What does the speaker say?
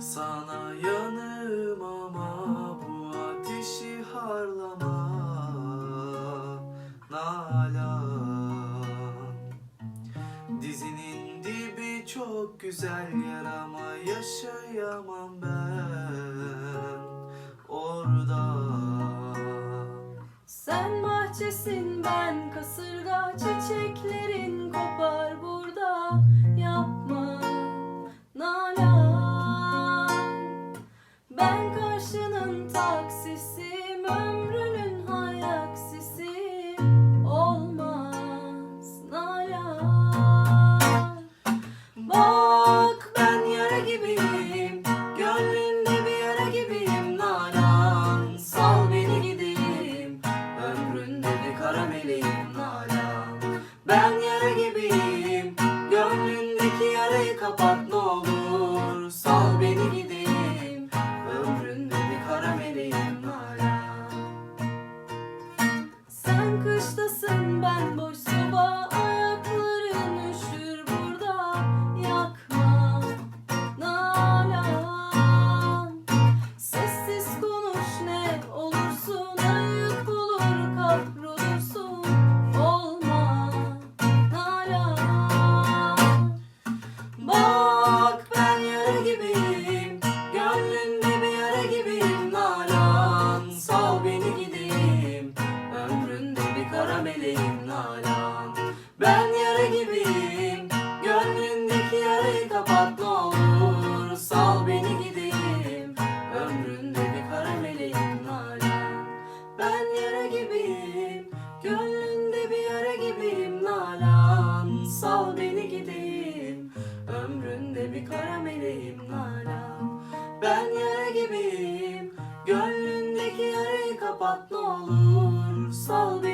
Sana yanım ama bu ateşi harlama. Nalan Dizinin dibi çok güzel yer ama yaşayamam ben. Orada. Sen bahçesin ben kasırga çiçeklerin bir kapat ne olur. Sal beni gideyim. Ömründe bir kara Nalan Ben yara gibiyim. Gönlünde bir yara gibiyim Nalan Sal beni gideyim. Ömründe bir kara Nalan Ben yara gibiyim. Gönlündeki yarayı kapat ne olur. Sal beni